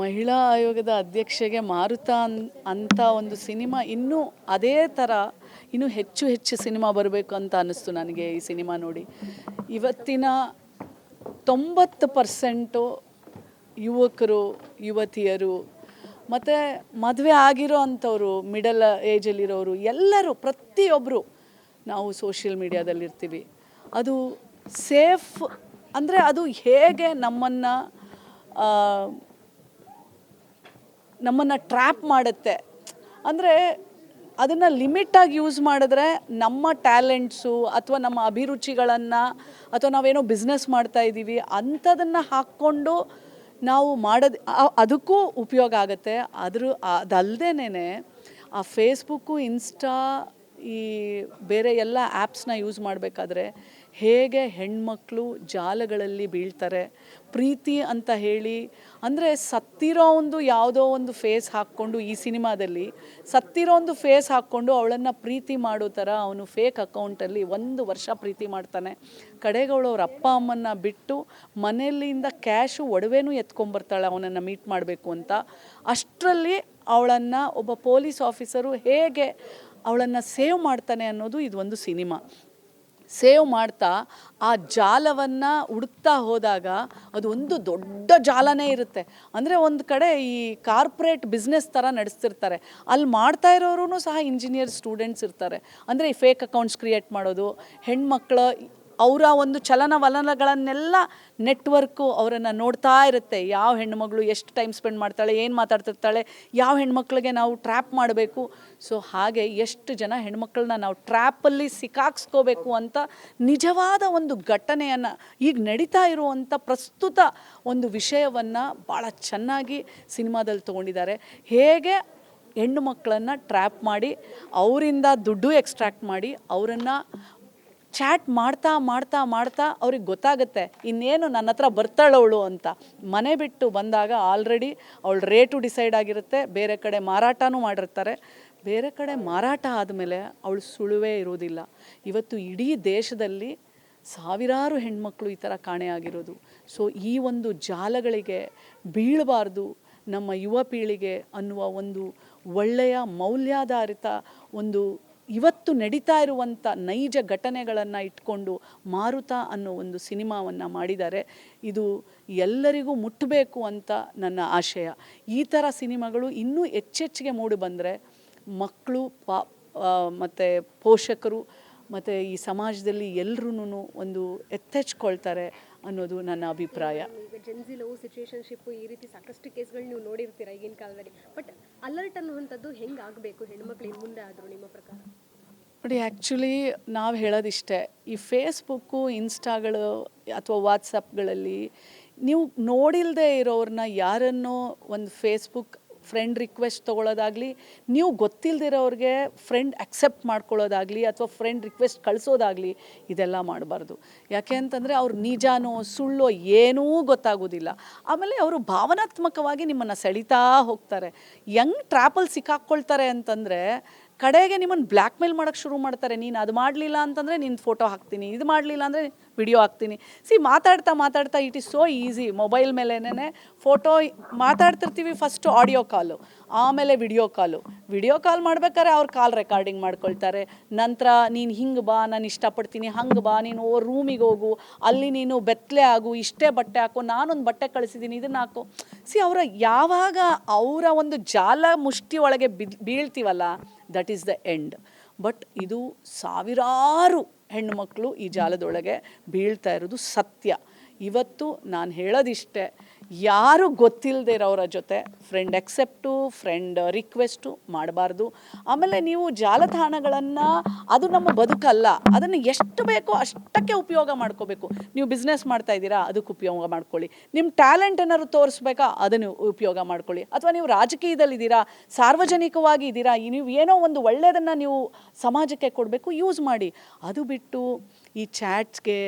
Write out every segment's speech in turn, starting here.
ಮಹಿಳಾ ಆಯೋಗದ ಅಧ್ಯಕ್ಷೆಗೆ ಮಾರುತ ಅನ್, ಅಂತ ಒಂದು ಸಿನಿಮಾ ಇನ್ನೂ ಅದೇ ಥರ ಇನ್ನೂ ಹೆಚ್ಚು ಹೆಚ್ಚು ಸಿನಿಮಾ ಬರಬೇಕು ಅಂತ ಅನ್ನಿಸ್ತು ನನಗೆ ಈ ಸಿನಿಮಾ ನೋಡಿ. ಇವತ್ತಿನ ತೊಂಬತ್ತು ಪರ್ಸೆಂಟು ಯುವಕರು, ಯುವತಿಯರು ಮತ್ತು ಮದುವೆ ಆಗಿರೋ ಅಂಥವ್ರು, ಮಿಡಲ್ ಏಜಲ್ಲಿರೋರು ಎಲ್ಲರೂ ಪ್ರತಿಯೊಬ್ಬರು ನಾವು ಸೋಷಿಯಲ್ ಮೀಡಿಯಾದಲ್ಲಿರ್ತೀವಿ. ಅದು ಸೇಫ್ ಅಂದರೆ ಅದು ಹೇಗೆ ನಮ್ಮನ್ನು ನಮ್ಮನ್ನು ಟ್ರ್ಯಾಪ್ ಮಾಡುತ್ತೆ. ಅಂದರೆ ಅದನ್ನು ಲಿಮಿಟಾಗಿ ಯೂಸ್ ಮಾಡಿದ್ರೆ ನಮ್ಮ ಟ್ಯಾಲೆಂಟ್ಸು ಅಥವಾ ನಮ್ಮ ಅಭಿರುಚಿಗಳನ್ನು ಅಥವಾ ನಾವೇನೋ ಬಿಸ್ನೆಸ್ ಮಾಡ್ತಾ ಇದ್ದೀವಿ ಅಂಥದನ್ನು ಹಾಕ್ಕೊಂಡು ನಾವು ಮಾಡೋದು ಅದಕ್ಕೂ ಉಪಯೋಗ ಆಗುತ್ತೆ. ಅದ್ರ ಅದಲ್ಲದೇನೆ ಆ ಫೇಸ್ಬುಕ್ಕು, ಇನ್ಸ್ಟಾ ಈ ಬೇರೆ ಎಲ್ಲ ಆ್ಯಪ್ಸ್ನ ಯೂಸ್ ಮಾಡಬೇಕಾದ್ರೆ ಹೇಗೆ ಹೆಣ್ಮಕ್ಳು ಜಾಲಗಳಲ್ಲಿ ಬೀಳ್ತಾರೆ, ಪ್ರೀತಿ ಅಂತ ಹೇಳಿ, ಅಂದರೆ ಸತ್ತಿರೋ ಒಂದು ಯಾವುದೋ ಒಂದು ಫೇಸ್ ಹಾಕ್ಕೊಂಡು ಈ ಸಿನಿಮಾದಲ್ಲಿ ಸತ್ತಿರೋ ಒಂದು ಫೇಸ್ ಹಾಕ್ಕೊಂಡು ಅವಳನ್ನು ಪ್ರೀತಿ ಮಾಡೋ ಥರ ಅವನು ಫೇಕ್ ಅಕೌಂಟಲ್ಲಿ ಒಂದು ವರ್ಷ ಪ್ರೀತಿ ಮಾಡ್ತಾನೆ. ಕಡೆಗೆ ಅವಳು ಅವ್ರ ಅಪ್ಪ ಅಮ್ಮನ್ನ ಬಿಟ್ಟು ಮನೆಯಲ್ಲಿಂದ ಕ್ಯಾಶು ಒಡವೆನೂ ಎತ್ಕೊಂಬರ್ತಾಳೆ ಅವನನ್ನು ಮೀಟ್ ಮಾಡಬೇಕು ಅಂತ. ಅಷ್ಟರಲ್ಲಿ ಅವಳನ್ನು ಒಬ್ಬ ಪೊಲೀಸ್ ಆಫೀಸರು ಹೇಗೆ ಅವಳನ್ನು ಸೇವ್ ಮಾಡ್ತಾನೆ ಅನ್ನೋದು ಇದೊಂದು ಸಿನಿಮಾ. ಸೇವ್ ಮಾಡ್ತಾ ಆ ಜಾಲವನ್ನು ಹುಡುಕ್ತಾ ಹೋದಾಗ ಅದು ಒಂದು ದೊಡ್ಡ ಜಾಲನೇ ಇರುತ್ತೆ. ಅಂದರೆ ಒಂದು ಕಡೆ ಈ ಕಾರ್ಪೊರೇಟ್ ಬಿಸ್ನೆಸ್ ಥರ ನಡೆಸ್ತಿರ್ತಾರೆ. ಅಲ್ಲಿ ಮಾಡ್ತಾ ಇರೋರು ಸಹ ಇಂಜಿನಿಯರ್ ಸ್ಟೂಡೆಂಟ್ಸ್ ಇರ್ತಾರೆ. ಅಂದರೆ ಈ ಫೇಕ್ ಅಕೌಂಟ್ಸ್ ಕ್ರಿಯೇಟ್ ಮಾಡೋದು, ಹೆಣ್ಮಕ್ಳ ಅವರ ಒಂದು ಚಲನವಲನಗಳನ್ನೆಲ್ಲ ನೆಟ್ವರ್ಕು ಅವರನ್ನು ನೋಡ್ತಾ ಇರುತ್ತೆ. ಯಾವ ಹೆಣ್ಮಗಳು ಎಷ್ಟು ಟೈಮ್ ಸ್ಪೆಂಡ್ ಮಾಡ್ತಾಳೆ, ಏನು ಮಾತಾಡ್ತಿರ್ತಾಳೆ, ಯಾವ ಹೆಣ್ಮಕ್ಳಿಗೆ ನಾವು ಟ್ರ್ಯಾಪ್ ಮಾಡಬೇಕು. ಸೊ ಹಾಗೆ ಎಷ್ಟು ಜನ ಹೆಣ್ಮಕ್ಳನ್ನ ನಾವು ಟ್ರ್ಯಾಪಲ್ಲಿ ಸಿಕ್ಕಾಕ್ಸ್ಕೋಬೇಕು ಅಂತ ನಿಜವಾದ ಒಂದು ಘಟನೆಯನ್ನು ಈಗ ನಡೀತಾ ಇರುವಂಥ ಪ್ರಸ್ತುತ ಒಂದು ವಿಷಯವನ್ನು ಭಾಳ ಚೆನ್ನಾಗಿ ಸಿನಿಮಾದಲ್ಲಿ ತೊಗೊಂಡಿದ್ದಾರೆ. ಹೇಗೆ ಹೆಣ್ಣು ಮಕ್ಕಳನ್ನು ಟ್ರ್ಯಾಪ್ ಮಾಡಿ, ಅವರಿಂದ ದುಡ್ಡು ಎಕ್ಸ್ಟ್ರಾಕ್ಟ್ ಮಾಡಿ, ಅವರನ್ನು ಚಾಟ್ ಮಾಡ್ತಾ ಮಾಡ್ತಾ ಮಾಡ್ತಾ ಅವ್ರಿಗೆ ಗೊತ್ತಾಗುತ್ತೆ, ಇನ್ನೇನು ನನ್ನ ಹತ್ರ ಬರ್ತಾಳವಳು ಅಂತ. ಮನೆ ಬಿಟ್ಟು ಬಂದಾಗ ಆಲ್ರೆಡಿ ಅವಳ ರೇಟು ಡಿಸೈಡ್ ಆಗಿರುತ್ತೆ, ಬೇರೆ ಕಡೆ ಮಾರಾಟನೂ ಮಾಡಿರ್ತಾರೆ. ಬೇರೆ ಕಡೆ ಮಾರಾಟ ಆದಮೇಲೆ ಅವಳು ಸುಳುವೇ ಇರೋದಿಲ್ಲ. ಇವತ್ತು ಇಡೀ ದೇಶದಲ್ಲಿ ಸಾವಿರಾರು ಹೆಣ್ಮಕ್ಳು ಈ ಥರ ಕಾಣೆಯಾಗಿರೋದು ಸೊ ಈ ಒಂದು ಜಾಲಗಳಿಗೆ ಬೀಳಬಾರ್ದು, ನಮ್ಮ ಯುವ ಪೀಳಿಗೆ ಅನ್ನುವ ಒಂದು ಒಳ್ಳೆಯ ಮೌಲ್ಯಾಧಾರಿತ ಒಂದು ಇವತ್ತು ನಡೀತಾ ಇರುವಂಥ ನೈಜ ಘಟನೆಗಳನ್ನು ಇಟ್ಕೊಂಡು ಮಾರುತ ಅನ್ನೋ ಒಂದು ಸಿನಿಮಾವನ್ನು ಮಾಡಿದ್ದಾರೆ. ಇದು ಎಲ್ಲರಿಗೂ ಮುಟ್ಟಬೇಕು ಅಂತ ನನ್ನ ಆಶಯ. ಈ ಥರ ಸಿನಿಮಾಗಳು ಇನ್ನೂ ಹೆಚ್ಚೆಚ್ಚಿಗೆ ಮೂಡಿ ಬಂದರೆ ಮಕ್ಕಳು, ಪಾ ಮತ್ತು ಪೋಷಕರು, ಮತ್ತು ಈ ಸಮಾಜದಲ್ಲಿ ಎಲ್ಲರೂ ಒಂದು ಎತ್ತೆಚ್ಕೊಳ್ತಾರೆ ಅನ್ನೋದು ನನ್ನ ಅಭಿಪ್ರಾಯ. ಈಗ ಜೆನ್ಸಿ ಲವ್ ಸಿಚುಯೇಷನ್ಶಿಪ್ ಈ ರೀತಿ ಸಾಕಷ್ಟು ಕೇಸ್ಗಳು ನೀವು ನೋಡಿರ್ತೀರ ಈಗಿನ ಕಾಲದಲ್ಲಿ? ಬಟ್ ಅಲರ್ಟ್ ಅನ್ನುವಂಥದ್ದು ಹೆಂಗೆ ಆಗಬೇಕು? ಹೆಣ್ಮಕ್ಳು ಮುಂದೆ ಆದರೂ ನಿಮ್ಮ ಪ್ರಕಾರ? ನೋಡಿ ಆ್ಯಕ್ಚುಲಿ ನಾವು ಹೇಳೋದಿಷ್ಟೇ, ಈ ಫೇಸ್ಬುಕ್ಕು ಇನ್ಸ್ಟಾಗಳು ಅಥವಾ ವಾಟ್ಸಪ್ಗಳಲ್ಲಿ ನೀವು ನೋಡಿಲ್ಲದೆ ಇರೋರನ್ನ ಯಾರನ್ನೋ ಒಂದು ಫೇಸ್ಬುಕ್ ಫ್ರೆಂಡ್ ರಿಕ್ವೆಸ್ಟ್ ತೊಗೊಳೋದಾಗಲಿ, ನೀವು ಗೊತ್ತಿಲ್ಲದಿರೋರಿಗೆ ಫ್ರೆಂಡ್ ಅಕ್ಸೆಪ್ಟ್ ಮಾಡ್ಕೊಳ್ಳೋದಾಗಲಿ ಅಥವಾ ಫ್ರೆಂಡ್ ರಿಕ್ವೆಸ್ಟ್ ಕಳಿಸೋದಾಗಲಿ, ಇದೆಲ್ಲ ಮಾಡಬಾರ್ದು. ಯಾಕೆ ಅಂತಂದರೆ ಅವ್ರು ನಿಜಾನೋ, ಸುಳ್ಳೋ ಏನೂ ಗೊತ್ತಾಗೋದಿಲ್ಲ. ಆಮೇಲೆ ಅವರು ಭಾವನಾತ್ಮಕವಾಗಿ ನಿಮ್ಮನ್ನು ಸೆಳೀತಾ ಹೋಗ್ತಾರೆ. ಯಂಗ್ ಟ್ರ್ಯಾಪಲ್ಲಿ ಸಿಕ್ಕಾಕ್ಕೊಳ್ತಾರೆ ಅಂತಂದರೆ ಕಡೆಗೆ ನಿಮ್ಮನ್ನು ಬ್ಲ್ಯಾಕ್ ಮೇಲ್ ಮಾಡೋಕ್ಕೆ ಶುರು ಮಾಡ್ತಾರೆ, ನೀನು ಅದು ಮಾಡಲಿಲ್ಲ ಅಂತಂದರೆ ನಿನ್ನ ಫೋಟೋ ಹಾಕ್ತೀನಿ, ಇದು ಮಾಡಲಿಲ್ಲ ಅಂದರೆ ವಿಡಿಯೋ ಹಾಕ್ತೀನಿ. ಸಿ ಮಾತಾಡ್ತಾ ಮಾತಾಡ್ತಾ it is so easy mobile ಮೇಲೇನೆ ಫೋಟೋ ಮಾತಾಡ್ತಿರ್ತೀವಿ ಫಸ್ಟು ಆಡಿಯೋ ಕಾಲು ಆಮೇಲೆ ವಿಡಿಯೋ ಕಾಲು ವಿಡಿಯೋ ಕಾಲ್ ಮಾಡ್ಬೇಕಾದ್ರೆ ಅವ್ರು ಕಾಲ್ ರೆಕಾರ್ಡಿಂಗ್ ಮಾಡ್ಕೊಳ್ತಾರೆ. ನಂತರ ನೀನು ಹಿಂಗೆ ಬಾ, ನಾನು ಇಷ್ಟಪಡ್ತೀನಿ, ಹಂಗೆ ಬಾ, ನೀನು ಓ ರೂಮಿಗೆ ಹೋಗು, ಅಲ್ಲಿ ನೀನು ಬೆತ್ತಲೆ ಆಗು, ಇಷ್ಟೇ ಬಟ್ಟೆ ಹಾಕು, ನಾನೊಂದು ಬಟ್ಟೆ ಕಳಿಸಿದ್ದೀನಿ ಇದನ್ನು ಹಾಕು. ಸಿ ಅವರ ಯಾವಾಗ ಅವರ ಒಂದು ಜಾಲ ಮುಷ್ಟಿ ಒಳಗೆ ಬೀಳ್ತೀವಲ್ಲ that is the end but ಇದು ಸಾವಿರಾರು ಹೆಣ್ಣುಮಕ್ಕಳು ಈ ಜಾಲದೊಳಗೆ ಬೀಳ್ತಾ ಇರೋದು ಸತ್ಯ. ಇವತ್ತು ನಾನು ಹೇಳೋದಿಷ್ಟೇ ಯಾರು ಗೊತ್ತಿಲ್ಲದೆ ಇರೋರ ಜೊತೆ ಫ್ರೆಂಡ್ ಎಕ್ಸೆಪ್ಟು ಫ್ರೆಂಡ್ ರಿಕ್ವೆಸ್ಟು ಮಾಡಬಾರ್ದು. ಆಮೇಲೆ ನೀವು ಜಾಲತಾಣಗಳನ್ನು, ಅದು ನಮ್ಮ ಬದುಕಲ್ಲ, ಅದನ್ನು ಎಷ್ಟು ಬೇಕೋ ಅಷ್ಟಕ್ಕೆ ಉಪಯೋಗ ಮಾಡ್ಕೋಬೇಕು. ನೀವು ಬಿಸ್ನೆಸ್ ಮಾಡ್ತಾ ಇದ್ದೀರಾ, ಅದಕ್ಕೆ ಉಪಯೋಗ ಮಾಡ್ಕೊಳ್ಳಿ. ನಿಮ್ಮ ಟ್ಯಾಲೆಂಟ್ ಏನಾದ್ರು ತೋರಿಸ್ಬೇಕಾ, ಅದನ್ನು ಉಪಯೋಗ ಮಾಡ್ಕೊಳ್ಳಿ. ಅಥವಾ ನೀವು ರಾಜಕೀಯದಲ್ಲಿದ್ದೀರಾ ಸಾರ್ವಜನಿಕವಾಗಿ ಇದ್ದೀರಾ ನೀವು ಏನೋ ಒಂದು ಒಳ್ಳೆಯದನ್ನು ನೀವು ಸಮಾಜಕ್ಕೆ ಕೊಡಬೇಕು ಯೂಸ್ ಮಾಡಿ. ಅದು ಬಿಟ್ಟು ಈ ಚಾಟ್ಸ್ಗೆ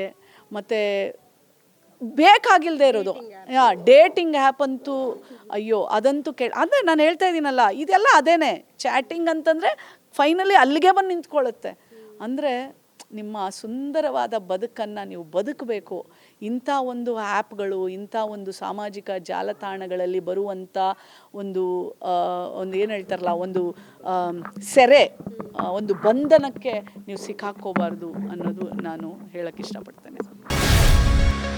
ಮತ್ತು ಬೇಕಾಗಿಲ್ಲದೆ ಇರೋದು. ಯಾ ಡೇಟಿಂಗ್ ಆ್ಯಪ್ ಅಂತೂ ಅಯ್ಯೋ ಅದಂತೂ ಕೇ ಅಂದರೆ ನಾನು ಹೇಳ್ತಾ ಇದ್ದೀನಲ್ಲ ಇದೆಲ್ಲ ಅದೇನೆ. ಚಾಟಿಂಗ್ ಅಂತಂದರೆ ಫೈನಲಿ ಅಲ್ಲಿಗೆ ಬಂದು ನಿಂತ್ಕೊಳ್ಳುತ್ತೆ. ಅಂದರೆ ನಿಮ್ಮ ಸುಂದರವಾದ ಬದುಕನ್ನು ನೀವು ಬದುಕಬೇಕು. ಇಂಥ ಒಂದು ಆ್ಯಪ್ಗಳು ಇಂಥ ಒಂದು ಸಾಮಾಜಿಕ ಜಾಲತಾಣಗಳಲ್ಲಿ ಬರುವಂಥ ಒಂದು ಒಂದು ಏನು ಹೇಳ್ತಾರಲ್ಲ ಒಂದು ಸೆರೆ ಒಂದು ಬಂಧನಕ್ಕೆ ನೀವು ಸಿಕ್ಕಾಕ್ಕೋಬಾರ್ದು ಅನ್ನೋದು ನಾನು ಹೇಳೋಕ್ಕೆ ಇಷ್ಟಪಡ್ತೇನೆ.